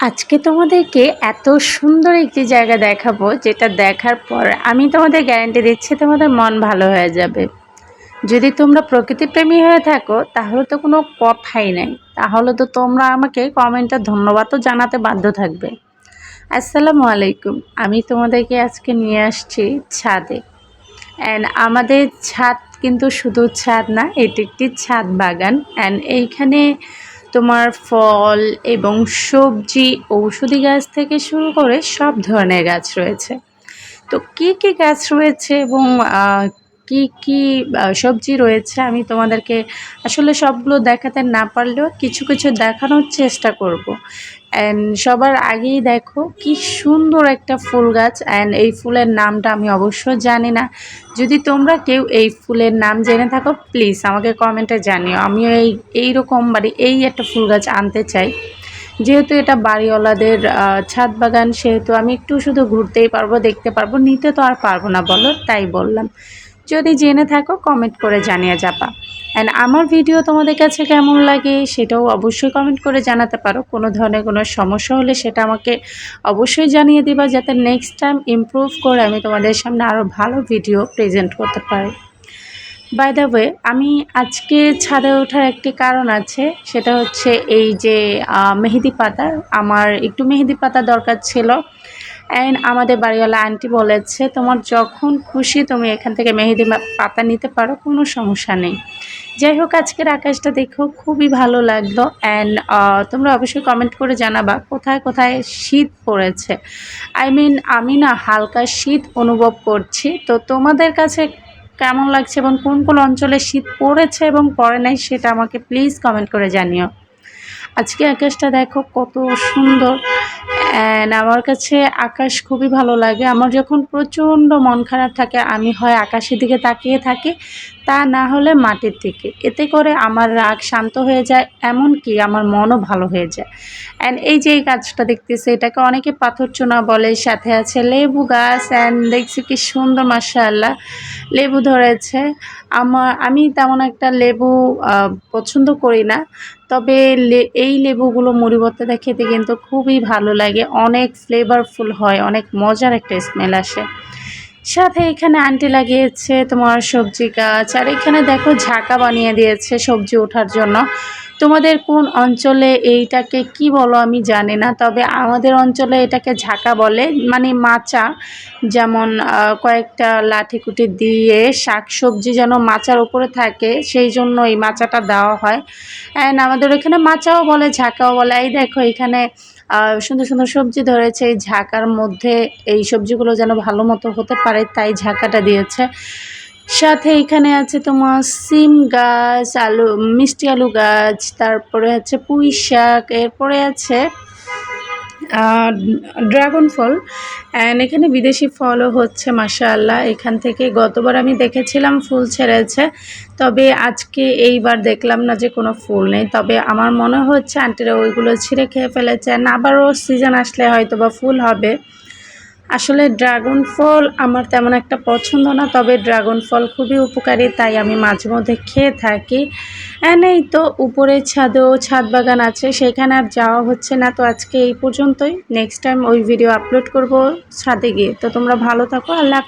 আজকে তোমাদেরকে এত সুন্দর একটি জায়গা দেখাবো, যেটা দেখার পর আমি তোমাদের গ্যারান্টি দিচ্ছি তোমাদের মন ভালো হয়ে যাবে। যদি তোমরা প্রকৃতিপ্রেমী হয়ে থাকো, তাহলে তো কোনো কথাই নাই। তাহলে তো তোমরা আমাকে কমেন্টে ধন্যবাদও জানাতে বাধ্য থাকবে। আসসালামু আলাইকুম, আমি তোমাদেরকে আজকে নিয়ে আসছি ছাদে। অ্যান্ড আমাদের ছাদ কিন্তু শুধু ছাদ না, এটি একটি ছাদ বাগান। অ্যান্ড এইখানে তোমার ফল এবং সবজি, ঔষধি গাছ থেকে শুরু করে সব ধরনের গাছ রয়েছে। তো কী কী গাছ রয়েছে এবং কি কি সবজি রয়েছে আমি তোমাদেরকে আসলে সবগুলো দেখাতে না পারলেও কিছু কিছু দেখানোর চেষ্টা করব। অ্যান্ড সবার আগেই দেখো কি সুন্দর একটা ফুল গাছ। অ্যান্ড এই ফুলের নামটা আমি অবশ্যই জানি না। যদি তোমরা কেউ এই ফুলের নাম জেনে থাকো প্লিজ আমাকে কমেন্টে জানিও। আমিও এই এইরকম বাড়ি, এই একটা ফুল গাছ আনতে চাই। যেহেতু এটা বাড়িওয়ালাদের ছাদ বাগান, সেহেতু আমি একটু শুধু ঘুরতেই পারব, দেখতে পারব, নিতে তো আর পারব না, বলো? তাই বললাম। যদি জেনে থাকো কমেন্ট করে জানিয়ে যাবা। অ্যান্ড আমার ভিডিও তোমাদের কাছে কেমন লাগে, সেটাও অবশ্যই কমেন্ট করে জানাতে পারো। কোনো ধরনের কোনো সমস্যা হলে সেটা আমাকে অবশ্যই জানিয়ে দিবা, যাতে নেক্সট টাইম ইমপ্রুভ করে আমি তোমাদের সামনে আরও ভালো ভিডিও প্রেজেন্ট করতে পারি। বাই দ্য ওয়ে আমি আজকে ছাদে ওঠার একটি কারণ আছে, সেটা হচ্ছে এই যে মেহেদি পাতা। আমার একটু মেহেদি পাতা দরকার ছিল। অ্যান্ড আমাদের বাড়িওয়ালা আন্টি বলেছে, তোমার যখন খুশি তুমি এখান থেকে মেহেদি পাতা নিতে পারো, কোনো সমস্যা নেই। যাই হোক, আজকের আকাশটা দেখো খুবই ভালো লাগল। অ্যান্ড তোমরা অবশ্যই কমেন্ট করে জানাবা, কোথায় কোথায় শীত পড়েছে? আই মিন আমি না হালকা শীত অনুভব করছি। তো তোমাদের কাছে কেমন লাগছে এবং কোন কোন অঞ্চলে শীত পড়েছে এবং পড়ে নাই সেটা আমাকে প্লিজ কমেন্ট করে জানিও। আজকে আকাশটা দেখো কত সুন্দর। অ্যান্ড আমার কাছে আকাশ খুবই ভালো লাগে। আমার যখন প্রচণ্ড মন খারাপ থাকে, আমি হয় আকাশের দিকে তাকিয়ে থাকি, তা না হলে মাটির দিকে। এতে করে আমার রাগ শান্ত হয়ে যায় এমন কি আমার মনও ভালো হয়ে যায়। অ্যান্ড এই যে এই গাছটা দেখতেছে, এটাকে অনেকে পাথর চোনা বলে, সাথে আছে লেবু গাছ অ্যান্ড দেখছি কি সুন্দর মাসাল্লাহ লেবু ধরেছে। আমার, আমি তেমন একটা লেবু পছন্দ করি না। তবে এই লেবুগুলো মুড়ি ভর্তাটা খেতে কিন্তু খুবই ভালো লাগে। অনেক ফ্লেভারফুল হয়, অনেক মজার একটা স্মেল আসে। সাথে এখানে আন্টি লাগিয়েছে তোমার সবজি গাছ, আর এখানে দেখো ঝাঁকা বানিয়ে দিয়েছে সবজি ওঠার জন্য। তোমাদের কোন অঞ্চলে এইটাকে কি বলো আমি জানি না, তবে আমাদের অঞ্চলে এটাকে ঝাঁকা বলে মানে মাচা, যেমন কয়েকটা লাঠি কুটি দিয়ে শাক সবজি যেন মাচার উপরে থাকে, সেই জন্য এই মাচাটা দেওয়া হয়। অ্যান্ড আমাদের এখানে মাচাও বলে, ঝাঁকাও বলে। এই দেখো এখানে সুন্দর সুন্দর সবজি ধরেছে, এই ঝাঁকার মধ্যে এই সবজিগুলো যেন ভালো মতো হতে পারে, তাই ঝাঁকাটা দিয়েছে। সাথে এখানে আছে তোমার সিম গাছ, আলু, মিষ্টি আলু গাছ, তারপরে আছে পুঁই শাক, এরপরে আছে ড্রাগন ফল অ্যান্ড এখানে বিদেশি ফলও হচ্ছে, মাশাআল্লাহ। এখান থেকে গতবার আমি দেখেছিলাম, ফুল ছেড়েছে। তবে আজকে এইবার দেখলাম না যে কোনো ফুল নেই। তবে আমার মনে হচ্ছে, আন্টিরা ওইগুলো ছিঁড়ে খেয়ে ফেলেছেন আবারও সিজন আসলে হয়তো বা ফুল হবে। আসলে ড্রাগন ফল আমার তেমন একটা পছন্দ না, তবে ড্রাগন ফল খুবই উপকারী, তাই আমি মাঝে মধ্যে খেয়ে থাকি। এই তো উপরে ছাদেও ছাদ বাগান আছে, সেখানে আর যাওয়া হচ্ছে না, তো আজকে এই পর্যন্তই। নেক্সট টাইম ওই ভিডিও আপলোড করব ছাদে গিয়ে। তো তোমরা ভালো থাকো, আল্লাহ